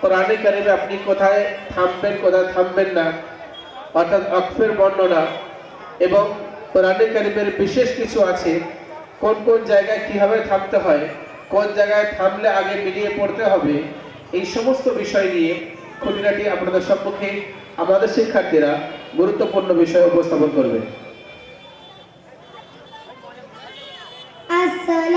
কোরআনে কারিমে আপনি কোথায় থামবেন কোথায় থামবেন না, অর্থাৎ অক্ষের বর্ণনা এবং কোরআনে কারিমের বিশেষ কিছু আছে, কোন কোন জায়গায় কীভাবে থামতে হয়, কোন জায়গায় থামলে আগে মিলিয়ে পড়তে হবে, এই সমস্ত বিষয় নিয়ে খুঁটিনাটি আপনাদের সম্মুখে আমাদের শিক্ষার্থীরা গুরুত্বপূর্ণ বিষয় উপস্থাপন করবে। আসসালামু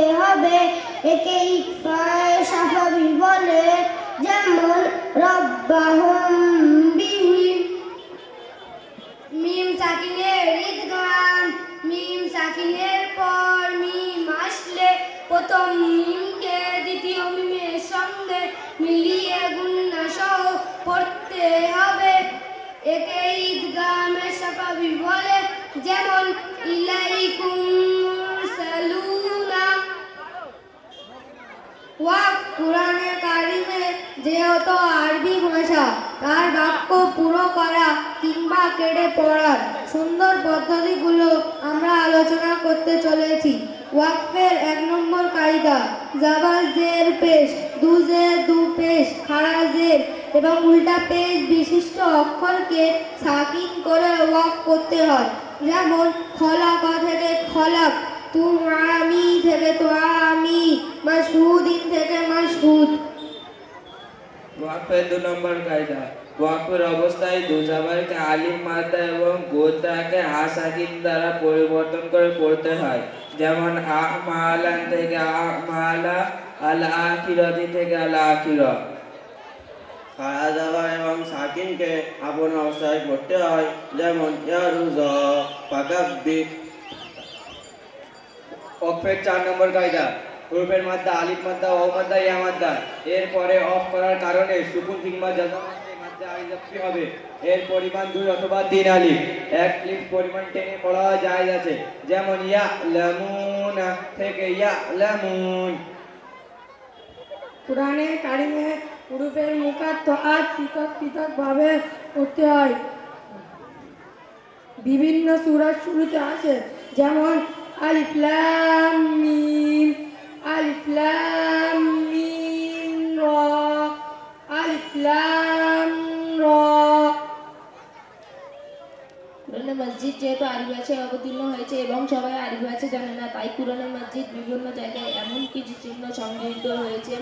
পড়তে হবে। একে ইফা সাফাবি বলে। যেমন, রব্বাহুম বিহি মিম সাকিনের ঈদগাম মিম সাকিনের পর মিম আসলে প্রথম মিমকে দ্বিতীয় মিমের সঙ্গে মিলিয়ে গুন্না সহ পড়তে হবে। একে ঈদগামের সাফাবি বলে। যেমন, ইলাইকুম সালুনা ওয়াক কোরআনে কারিমে যেহেতু আরবি ভাষা, তার বাক্য পুরো করা কিংবা কেড়ে পড়ার সুন্দর পদ্ধতিগুলো আমরা আলোচনা করতে চলেছি। ওয়াকফের এক নম্বর কায়দা জাবাজ জের পেশ দু জের দু পেশ খাড়া জের এবং উল্টা পেশ বিশিষ্ট অক্ষরকে সাকিন করে ওয়াক করতে হয়। যেমন, খলাক থেকে খলাক তুম আমি থেকে তো আমি ওয়াকফের দু নম্বর কায়দা। ওয়াকফের অবস্থায় দুজাবারকে আলিম মাদ্দা এবং গোদ্দাকে হাসাকিন দ্বারা পরিবর্তন করে পড়তে হয়। যেমন আহমালান থেকে আহমালা আল আখিরতি থেকে আল আখির খাড়া যাওয়া এবং সাকিনকে আপন অবস্থায় পড়তে হয়। যেমন ফাকাব্বির অফের চার নম্বর কায়দা। হুরুফের মাদ্দা, আলিফ মাদ্দা ও মাদ্দা, ইয়া মাদ্দা। এরপরে অফ করার কারণে সুকুন কিংবা জাজা মাদ্দা হবে। এর পরিমাণ দুই অথবা তিন আলিফ। এক লিফ পরিমাণ টেনে পড়া যায় আছে। যেমন ইয়া লামুন থেকে ইয়া লামুন। কোরআনে কারিমে মুখাত্ত আর পৃথক ভাবে করতে হয়। বিভিন্ন সুরার শুরুতে আছে। যেমন আলিফ লাম মিম। আলিফ লাম মিম র আলিফ লাম র কুরআনের মসজিদ যেহেতু আরবি ভাষায় অবতীর্ণ হয়েছে এবং সবাই আরবি ভাষা জানে না তাই কুরআনের মসজিদ বিভিন্ন জায়গায় এমন কিছু চিহ্ন সংযোজিত হয়েছে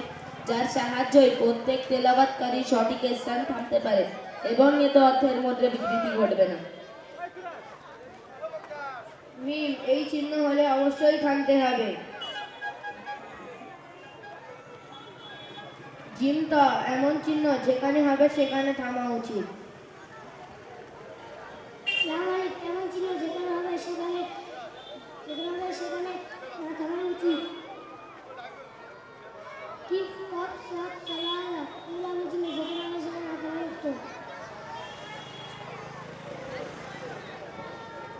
যার সাহায্যে প্রত্যেক তেলাবাতকারী সঠিক স্থান থামতে পারে এবং এতে অর্থের মধ্যে বিকৃতি ঘটবে না। মিম এই চিহ্ন হলে অবশ্যই থামতে হবে। জিমটা এমন চিহ্ন যেখানে হবে সেখানে থামা উচিত। এমন চিহ্ন যেখানে হবে সেখানে যেখানে হবে সেখানে থামা উচিত।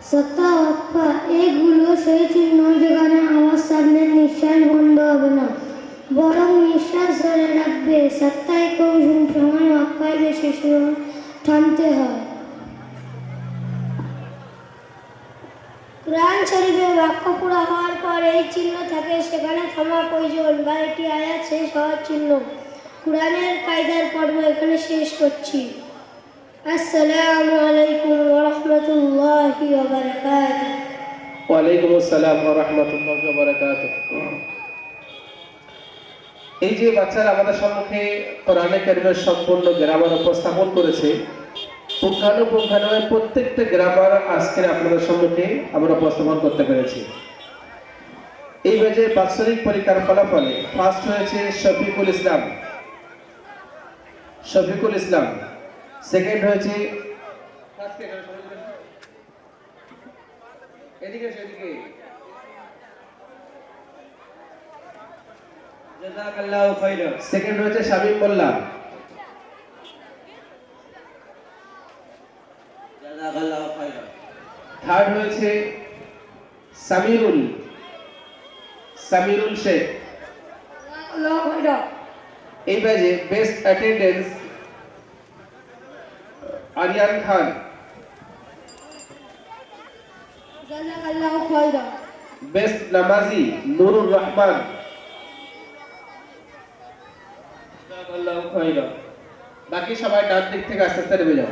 সত্তা অক্কা এগুলো সেই চিহ্ন যেখানে আমার সামনে নিঃশ্বাস বন্ধ হবে না। বরং নিঃশ্বাস রাখবে সত্তায় কৌশল সময় অক্কায় বেশি থামতে হয়। কোরআন শরীফের বাক্য পুরো হওয়ার পর এই চিহ্ন থাকে, সেখানে থামা প্রয়োজন বা এটি আয়াত শেষ হওয়ার চিহ্ন। কোরআনের কায়দার পর্ব এখানে শেষ করছি। আসসালামু আলাইকুম ওয়া রাহমাতুল্লাহি ওয়ালাইকুম আসসালাম ওয়া রাহমাতুল্লাহি এই যে বাচ্চারা আমাদের সম্মুখে কোরআনে কারিমের সম্পূর্ণ গ্রামার উপস্থাপন করেছে পুঙ্খানুপুঙ্খানুভাবে প্রত্যেকটা গ্রামার আজকের আপনাদের সম্মুখে আমরা উপস্থাপন করতে পেরেছি। এই ব্যাচে বাৎসরিক পরীক্ষার ফলাফলে ফার্স্ট হয়েছে শফিকুল ইসলাম। শফিকুল ইসলাম। সেকেন্ড হয়েছে এদিকে এদিকে। জাযাকাল্লাহু খাইরা সেকেন্ড হয়েছে শামীম মোল্লা। জাযাকাল্লাহু খাইরা থার্ড হয়েছে সামিরুল। সামিরুল শেখ। আল্লাহ খাইরা এই ব্যাচে বেস্ট অ্যাটেন্ডেন্স আরিয়ান খান। জাজাকাল্লাহু খাইরা বেস্ট নামাজি নুরুর রহমান জাযাকাল্লাহু খাইরা বাকি সবাই ডান দিক থেকে আস্তে আস্তে নেমে যাও।